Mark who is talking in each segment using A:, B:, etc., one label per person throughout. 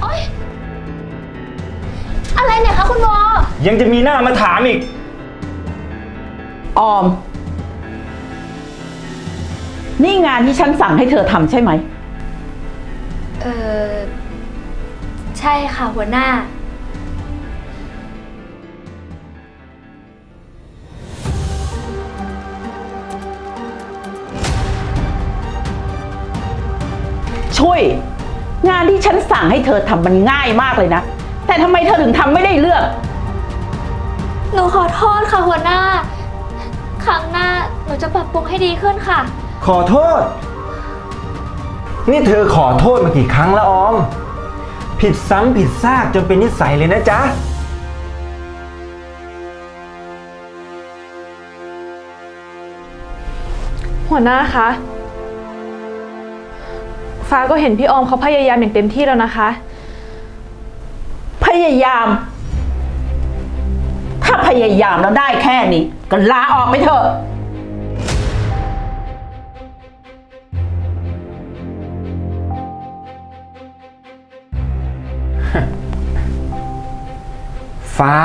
A: โอ๊ย อะไรเนี่ยคะคุณวอ
B: ยังจะมีหน้ามาถามอีก
C: ออม นี่งานที่ฉันสั่งให้เธอทำใช่ไหม
A: เออ ใช่ค่ะหัวหน้า
C: ช่วย งานที่ฉันสั่งให้เธอทำมันง่ายมากเลยนะ แต่ทำไมเธอถึงทำไม่ได้เรื่อง
A: หนูขอโทษค่ะหัวหน้า ครั้งหน้าหนูจะปรับปรุงให้ดีขึ้นค่ะ
B: ขอโทษ นี่เธอขอโทษมากี่ครั้งแล้วออม ผิดซ้ำผิดซากจนเป็นนิสัยเลยนะจ๊ะ
D: หัวหน้าคะ ฟ้าก็เห็นพี่ออมเขาพยายามอย่างเต็มที่แล้วนะคะ
C: พยายาม ถ้าพยายามแล้วได้แค่นี้ ก็ลาออกไปเถอะ
B: ฟ้า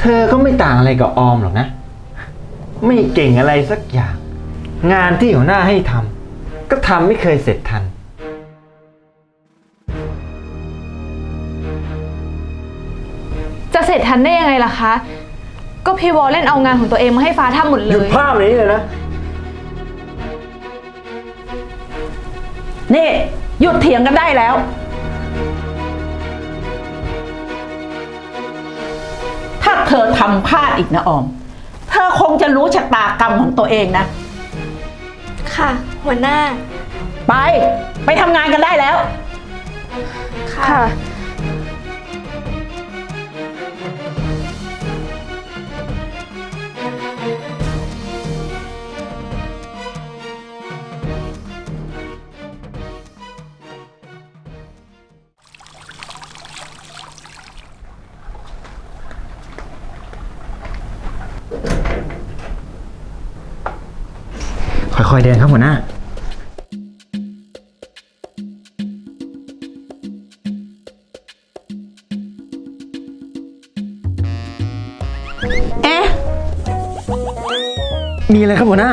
B: เธอก็ไม่ต่างอะไรกับออมหรอกนะ ไม่เก่งอะไรสักอย่าง งานที่หัวหน้าให้ทำก็ทำไม่เคยเสร็จ
D: จะเสร็จทันได้ยังไงล่ะคะ ก็พี่วอลเล่นเอางานของตัวเองมาให้ฟ้าทำหมดเล
B: หยุด
D: ย
B: ภาพนี้เลยนะ
C: นี่ หยุดเถียงกันได้แล้ว ถ้าเธอทำพลาดอีกนะออม เธอคงจะรู้ชะตากรรมของตัวเองนะ
A: ค่ะ หัวหน้า
C: ไป ไปทำงานกันได้แล้ว
D: ค่ะ
B: ค่อยๆเดินครับหัวหน้า
C: เอ๊ะ
B: มีอะไรครับหัวหน้า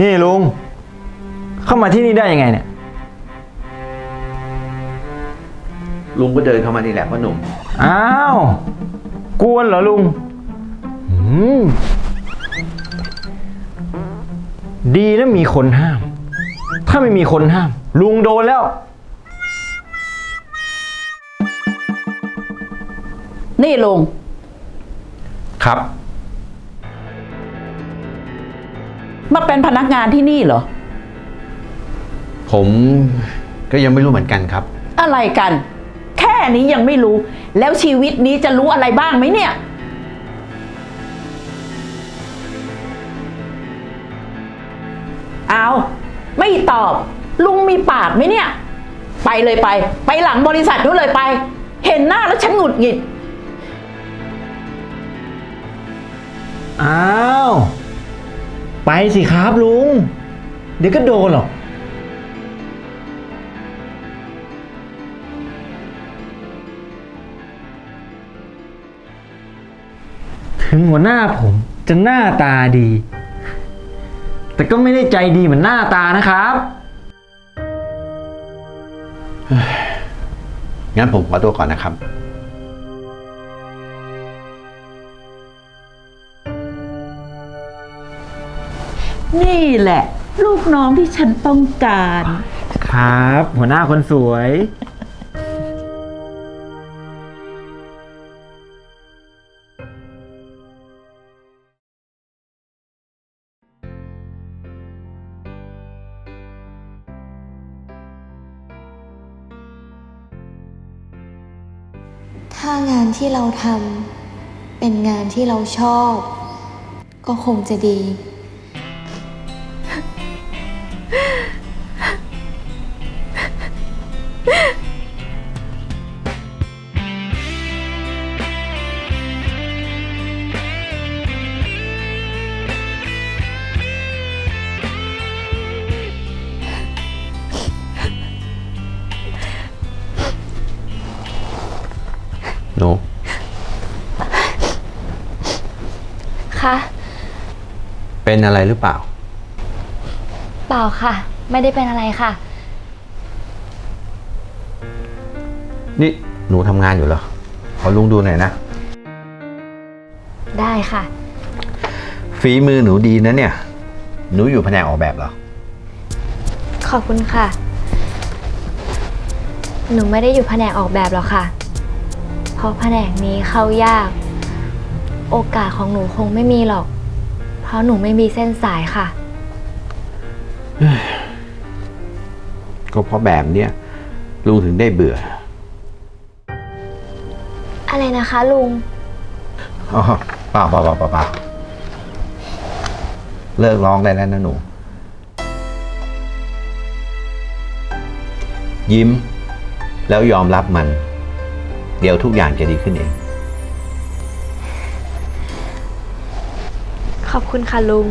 B: นี่ลุง เข้ามาที่นี่ได้ยังไงเนี่ย
E: ลุงก็เดินเข้ามานี่แหละพ่อหนุ่ม
B: อ้าว กวนเหรอลุงหืมดีนะมีคนห้าม ถ้าไม่มีคนห้าม ลุงโดนแล้ว
C: นี่ลุง
B: ครับ
C: มาเป็นพนักงานที่นี่เหรอ
E: ผมก็ยังไม่รู้เหมือนกันครับ
C: อะไรกันแค่ นี้ยังไม่รู้ แล้วชีวิตนี้จะรู้อะไรบ้างไหมเนี่ย เอาไม่ตอบ ลุงมีปากไหมเนี่ย ไปเลยไป ไปหลังบริษัทนู้นเลยไป เห็นหน้าแล้วฉันหงุดหงิด
B: อ้าว ไปสิครับลุง เดี๋ยวก็โดนหรอก ถึงหัวหน้าผมจะหน้าตาดี แต่ก็ไม่ได้ใจดีเหมือนหน้าตานะครับ
E: งั้นผมขอตัวก่อนนะครับ
C: นี่แหละ ลูกน้องที่ฉันต้องการ
B: ครับ หัวหน้าคนสวย
A: ถ้างานที่เราทำเป็นงานที่เราชอบ ก็คงจะดี
E: เป็นอะไรหรือเปล่า
A: เปล่าค่ะ ไม่ได้เป็นอะไรค่ะ
E: นี่หนูทำงานอยู่เหรอ ขอลุงดูหน่อยนะ
A: ได้ค่ะ
E: ฝีมือหนูดีนะเนี่ย หนูอยู่แผนกออกแบบเหรอ
A: ขอบคุณค่ะ หนูไม่ได้อยู่แผนกออกแบบหรอกค่ะ เพราะแผนกนี้เข้ายาก โอกาสของหนูคงไม่มีหรอกเพ ราะหนูไม่มีเส้นสายค่ะ
E: ก็เพราะแบบเนี้ยลุงถึงได้เบื่อ
A: อะไรนะคะลุง
E: อ๋อเปล่าเปล่าเปล่าเปล่าเปล่าเลิกร้องได้แล้วนะหนู ยิ้ม แล้วยอมรับมัน เดี๋ยวทุกอย่างจะดีขึ้นเอง
A: ขอบคุณค่ะลุง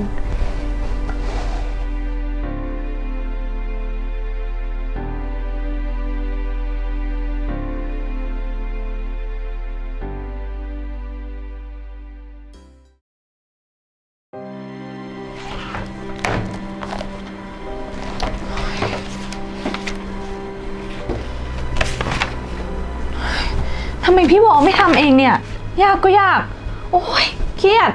D: ทำไมพี่วอไม่ทำเองเนี่ย ยากก็ยาก โอ้ยเครียด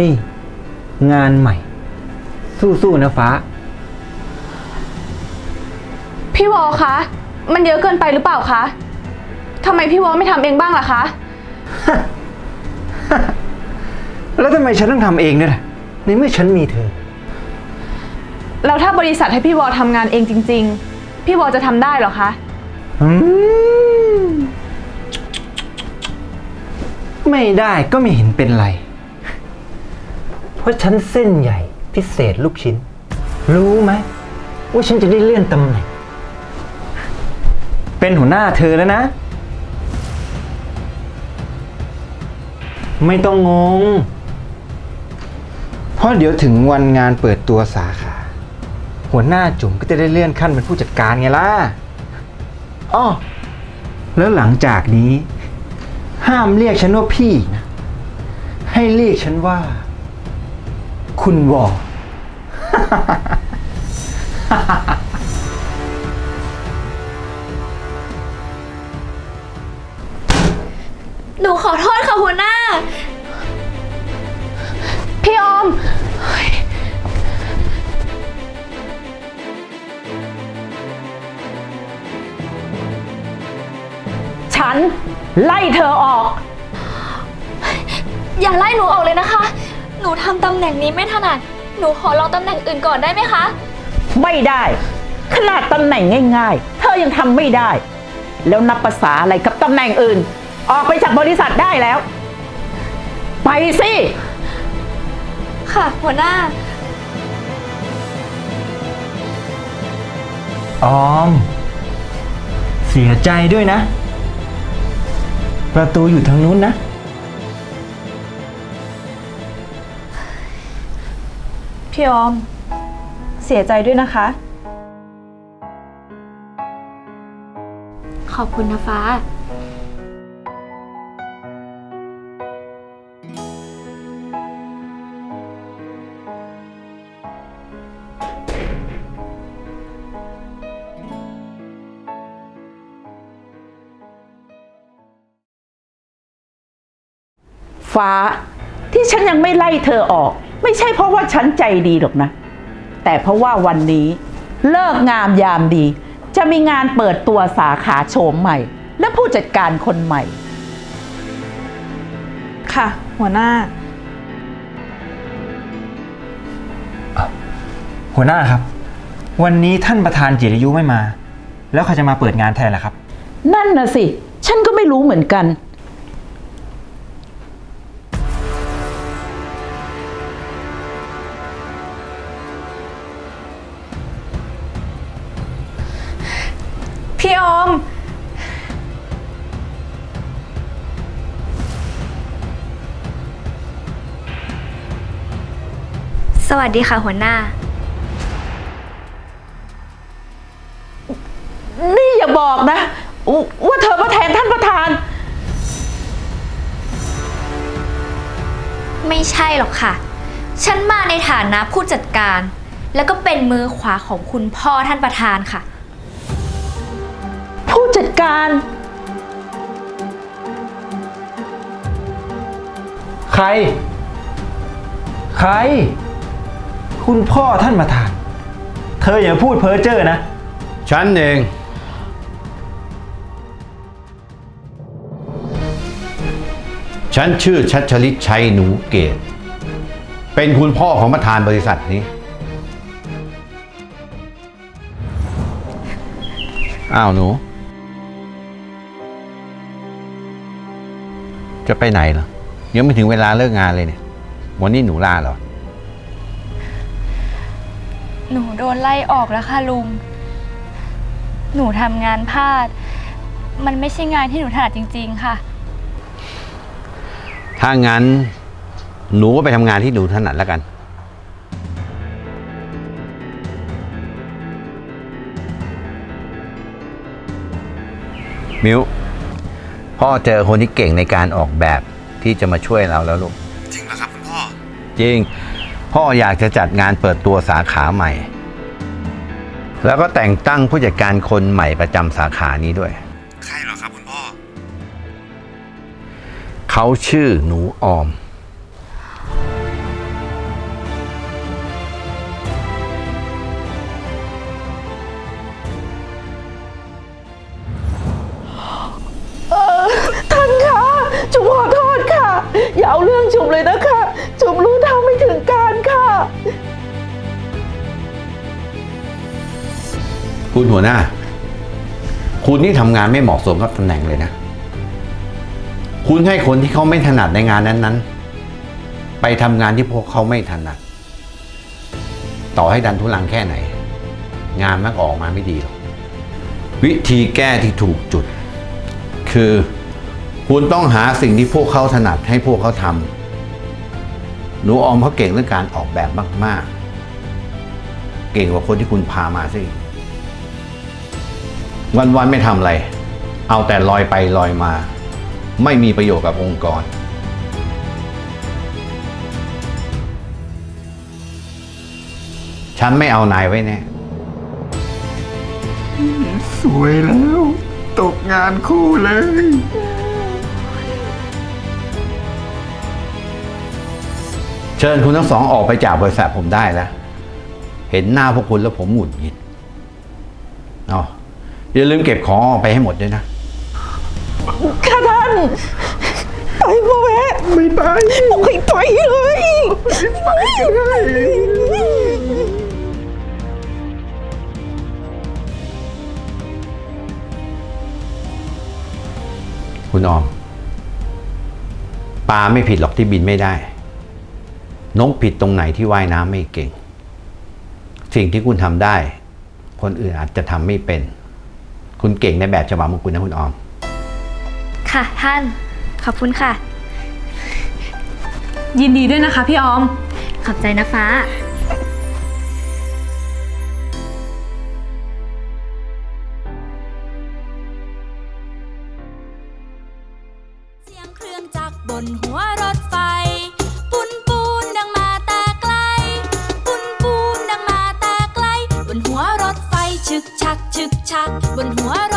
B: นี่ งานใหม่ สู้ๆนะฟ้า
D: พี่วอคะ มันเยอะเกินไปหรือเปล่าคะทำไมพี่วอไม่ทำเองบ้างล่ะคะ
B: แล้วทำไมฉันต้องทำเองด้วยล่ะในเมื่อฉันมีเธอ
D: แล้วถ้าบริษัทให้พี่วอทำงานเองจริง ๆ พี่วอจะทำได้เหรอคะ
B: อืม ไม่ได้ก็ไม่เห็นเป็นไร เพราะฉันเส้นใหญ่พิเศษลูกชิ้น รู้ไหมว่าฉันจะได้เลื่อนตำแหน่ง เป็นหัวหน้าเธอแล้วนะ ไม่ต้องงง เพราะเดี๋ยวถึงวันงานเปิดตัวสาขา หัวหน้าจุ๋มก็จะได้เลื่อนขั้นเป็นผู้จัดการไงล่ะอ้อแล้วหลังจากนี้ ห้ามเรียกฉันว่าพี่นะ ให้เรียกฉันว่า คุณวอ
A: หนูขอโทษค่ะหัวหน้า
D: พี่ออม
C: ฉัน ไล่เธอออก
A: อย่าไล่หนูออกเลยนะคะ หนูทำตำแหน่งนี้ไม่ถนัด หนูขอลองตำแหน่งอื่นก่อนได้ไหมคะ
C: ไม่ได้ ขนาดตำแหน่งง่ายๆ เธอยังทำไม่ได้ แล้วนับภาษาอะไรกับตำแหน่งอื่น ออกไปจากบริษัทได้แล้ว ไปสิ
A: ค่ะ หัวหน้า
B: ออม เสียใจด้วยนะ ประตูอยู่ทางนู้นนะ
D: พี่ออม เสียใจด้วยนะคะ
A: ขอบคุณนะฟ้า
C: ฟ้าที่ฉันยังไม่ไล่เธอออก ไม่ใช่เพราะว่าฉันใจดีหรอกนะ แต่เพราะว่าวันนี้เลิกงามยามดี จะมีงานเปิดตัวสาขาโฉมใหม่ และผู้จัดการคนใหม่
D: ค่ะ หัวหน้า
B: หัวหน้าครับ วันนี้ท่านประธานจิรยุไม่มา แล้วใครจะมาเปิดงานแทนล่ะครับ
C: นั่นน่ะสิ ฉันก็ไม่รู้เหมือนกัน
D: พี่ออม
A: สวัสดีค่ะ หัวหน้า
C: นี่อย่าบอกนะอุว่าเธอมาแทนท่านประธาน
A: ไม่ใช่หรอกค่ะ ฉันมาในฐานะผู้จัดการ แล้วก็เป็นมือขวาของคุณพ่อท่านประธานค่ะ
C: ผู้จัด การ
B: ใคร ใคร คุณพ่อท่านประธาน เธออย่าพูดเพ้อเจ้อนะ
E: ฉันเอง ฉันชื่อชัชลิตชัยหนูเกต เป็นคุณพ่อของประธานบริษัทนี้ อ้าวหนู จะไปไหนเหรอยังไม่ถึงเวลาเลิกงานเลยเนี่ย วันนี้หนูลาเหรอ
A: หนูโดนไล่ออกแล้วค่ะลุง หนูทำงานพลาด มันไม่ใช่งานที่หนูถนัดจริง ๆ ค่ะ
E: ถ้างั้น หนูก็ไปทำงานที่หนูถนัดแล้วกัน มิว พ่อเจอคนที่เก่งในการออกแบบที่จะมาช่วยเราแล้วลูก จริงเหรอครับคุณพ่อ จริง พ่ออยากจะจัดงานเปิดตัวสาขาใหม่ แล้วก็แต่งตั้งผู้จัดการคนใหม่ประจำสาขานี้ด้วย
F: ใครเหรอครับคุณพ่อ
E: เขาชื่อหนูออม
C: มขอโทษค่ะ อย่าเอาเรื่องจุมเลยนะคะจุมรู้เท่าไม่ถึงการค่ะ
E: คุณหัวหน้า คุณนี่ทำงานไม่เหมาะสมกับตำแหน่งเลยนะ คุณให้คนที่เขาไม่ถนัดในงานนั้น ๆ ไปทำงานที่พวกเขาไม่ถนัด ต่อให้ดันทุลังแค่ไหน งานมันก็ออกมาไม่ดีหรอก วิธีแก้ที่ถูกจุด คือ คุณต้องหาสิ่งที่พวกเขาถนัดให้พวกเขาทำหนูออมเขาเก่งเรื่องการออกแบบมาก ๆ เก่งกว่าคนที่คุณพามาสิวัน ๆ ไม่ทำอะไร เอาแต่ลอยไปลอยมา ไม่มีประโยชน์กับองค์กร ฉันไม่เอานายไว้แน่
B: สวยแล้ว ตกงานคู่เลย
E: เชิญคุณทั้งสองออกไปจากบริษัทผมได้แล้ว เห็นหน้าพวกคุณแล้วผมหงุดหงิดอ๋ออย่าลืมเก็บของออกไปให้หมดด้วยนะ
C: ค่ะท่านไปพ่อแม่ไม่ไปไม่ไปเลยไปเลย
E: คุณออมปลาไม่ผิดหรอกที่บินไม่ได้ นกผิดตรงไหนที่ว่ายน้ำไม่เก่ง สิ่งที่คุณทำได้ คนอื่นอาจจะทำไม่เป็น คุณเก่งในแบบฉบับของคุณนะคุณออม
A: ค่ะท่าน ขอบคุณค่ะ
D: ยินดีด้วยนะคะพี่ออม
A: ขอบใจนะฟ้า
G: เสียงเครื่องจักรบนหัวรถ บนหัว